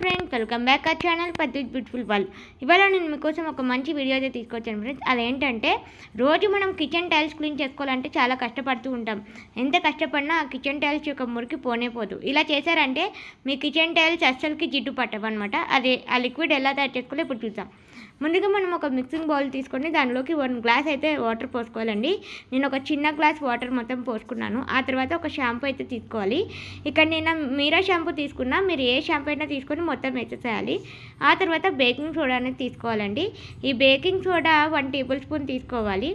Friends welcome back ఆ channel పెద్ద beautiful world ఇవాళ నేను మీకోసం ఒక మంచి వీడియో అయితే తీసుకొచ్చాను ఫ్రెండ్స్ అదేంటంటే రోజు మనం కిచెన్ టైల్స్ క్లీన్ చేసుకోవాలంటే చాలా కష్టపడుతూ ఉంటాం. ఎంత కష్టపడినా ఆ కిచెన్ టైల్స్ యొక్క మురికి పోనే పోదు. ఇలా చేశారంటే మీ కిచెన్ టైల్స్ అస్సలకి జిడ్డు పట్టవన్నమాట. అదే ఆ లిక్విడ్ ఎలా తయారు చేసుకోవాలో ఇప్పుడు చూద్దాం. ముందుగా మనం ఒక మిక్సింగ్ బౌల్ తీసుకొని దానిలోకి వన్ గ్లాస్ అయితే వాటర్ పోసుకోవాలండి. నేను ఒక చిన్న గ్లాస్ వాటర్ మొత్తం పోసుకున్నాను. ఆ తర్వాత ఒక షాంపూ అయితే తీసుకోవాలి. ఇక్కడ నేను మీరా షాంపూ తీసుకున్నా మీరు ఏ షాంపూ అయినా తీసుకొని మొత్తం వేసేసేయాలి. ఆ తర్వాత బేకింగ్ సోడా అనేది తీసుకోవాలండి. ఈ baking soda one tablespoon తీసుకోవాలి.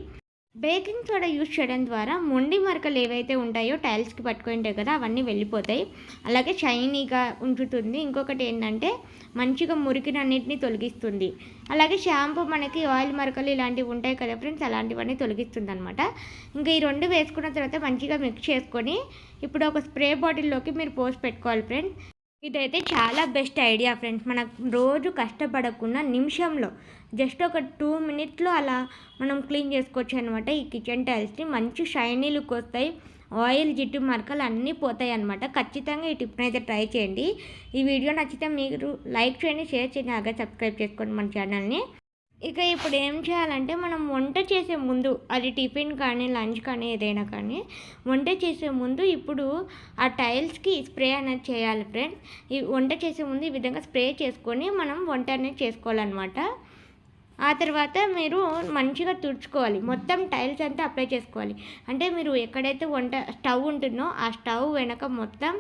బేకింగ్ సోడా యూజ్ చేయడం ద్వారా మొండి మరకలు ఏవైతే ఉంటాయో టైల్స్కి పట్టుకుని ఉంటాయి కదా అవన్నీ వెళ్ళిపోతాయి. అలాగే షైనీగా ఉంచుతుంది. ఇంకొకటి ఏంటంటే మంచిగా మురికినన్నింటినీ తొలగిస్తుంది. అలాగే షాంపూ మనకి ఆయిల్ మరకలు ఇలాంటివి ఉంటాయి కదా ఫ్రెండ్స్ అలాంటివన్నీ తొలగిస్తుంది అనమాట ఇంకా ఈ రెండు వేసుకున్న తర్వాత మంచిగా మిక్స్ చేసుకొని ఇప్పుడు ఒక స్ప్రే బాటిల్లోకి మీరు పోసి పెట్టుకోవాలి ఫ్రెండ్స్. ఇదైతే చాలా బెస్ట్ ఐడియా ఫ్రెండ్స్. మనకు రోజు కష్టపడకుండా నిమిషంలో జస్ట్ ఒక టూ మినిట్స్లో అలా మనం క్లీన్ చేసుకోవచ్చు అనమాట ఈ కిచెన్ టైల్స్ని మంచి షైనీ లుక్ వస్తాయి. ఆయిల్ జిడ్డు మరకలు అన్నీ పోతాయి అనమాట ఖచ్చితంగా ఈ టిప్ని అయితే ట్రై చేయండి. ఈ వీడియో నచ్చితే మీరు లైక్ చేయండి షేర్ చేయండి అలాగే సబ్స్క్రైబ్ చేసుకోండి మన ఛానల్ని. ఇక ఇప్పుడు ఏం చేయాలంటే మనం వంట చేసే ముందు అది టిఫిన్ కానీ లంచ్ కానీ ఏదైనా కానీ వంట చేసే ముందు ఇప్పుడు ఆ టైల్స్కి స్ప్రే అనేది చేయాలి ఫ్రెండ్స్. ఈ వంట చేసే ముందు ఈ విధంగా స్ప్రే చేసుకొని మనం వంట అనేది చేసుకోవాలన్నమాట. ఆ తర్వాత మీరు మంచిగా తుడుచుకోవాలి. మొత్తం టైల్స్ అంతా అప్లై చేసుకోవాలి. అంటే మీరు ఎక్కడైతే వంట స్టవ్ ఉంటుందో ఆ స్టవ్ వెనక మొత్తం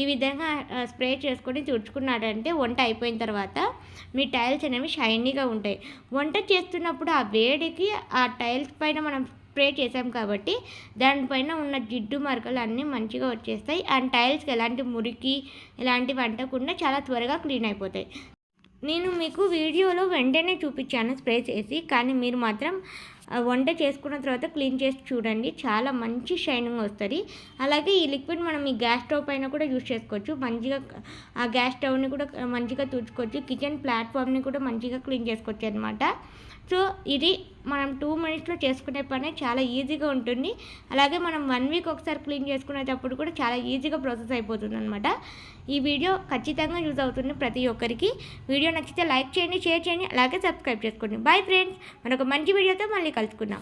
ఈ విధంగా స్ప్రే చేసుకొని తుడుచుకున్నారంటే వంట అయిపోయిన తర్వాత మీ టైల్స్ అనేవి షైనీగా ఉంటాయి. వంట చేస్తున్నప్పుడు ఆ వేడికి ఆ టైల్స్ పైన మనం స్ప్రే చేసాం కాబట్టి దానిపైన ఉన్న జిడ్డు మరకలు అన్నీ మంచిగా వచ్చేస్తాయి. అండ్ టైల్స్కి ఎలాంటి మురికి ఇలాంటివి అంటకుండా చాలా త్వరగా క్లీన్ అయిపోతాయి. నేను మీకు వీడియోలో వెంటనే చూపించాను స్ప్రే చేసి కానీ మీరు మాత్రం వంట చేసుకున్న తర్వాత క్లీన్ చేసి చూడండి. చాలా మంచి షైనింగ్ వస్తుంది. అలాగే ఈ లిక్విడ్ మనం ఈ గ్యాస్ స్టవ్ పైన కూడా యూజ్ చేసుకోవచ్చు. మంచిగా ఆ గ్యాస్ స్టవ్ని కూడా మంచిగా తుడుచుకోవచ్చు. కిచెన్ ప్లాట్ఫామ్ని కూడా మంచిగా క్లీన్ చేసుకోవచ్చు అనమాట సో ఇది మనం టూ మినిట్స్లో చేసుకునే పని చాలా ఈజీగా ఉంటుంది. అలాగే మనం వన్ వీక్ ఒకసారి క్లీన్ చేసుకునేటప్పుడు కూడా చాలా ఈజీగా ప్రాసెస్ అయిపోతుంది అనమాట ఈ వీడియో ఖచ్చితంగా యూజ్ అవుతుంది ప్రతి ఒక్కరికి. వీడియో నచ్చితే లైక్ చేయండి షేర్ చేయండి అలాగే సబ్స్క్రైబ్ చేసుకోండి. Bye friends. మనకు మంచి వీడియోతో మళ్ళీ కలుసుకుందాం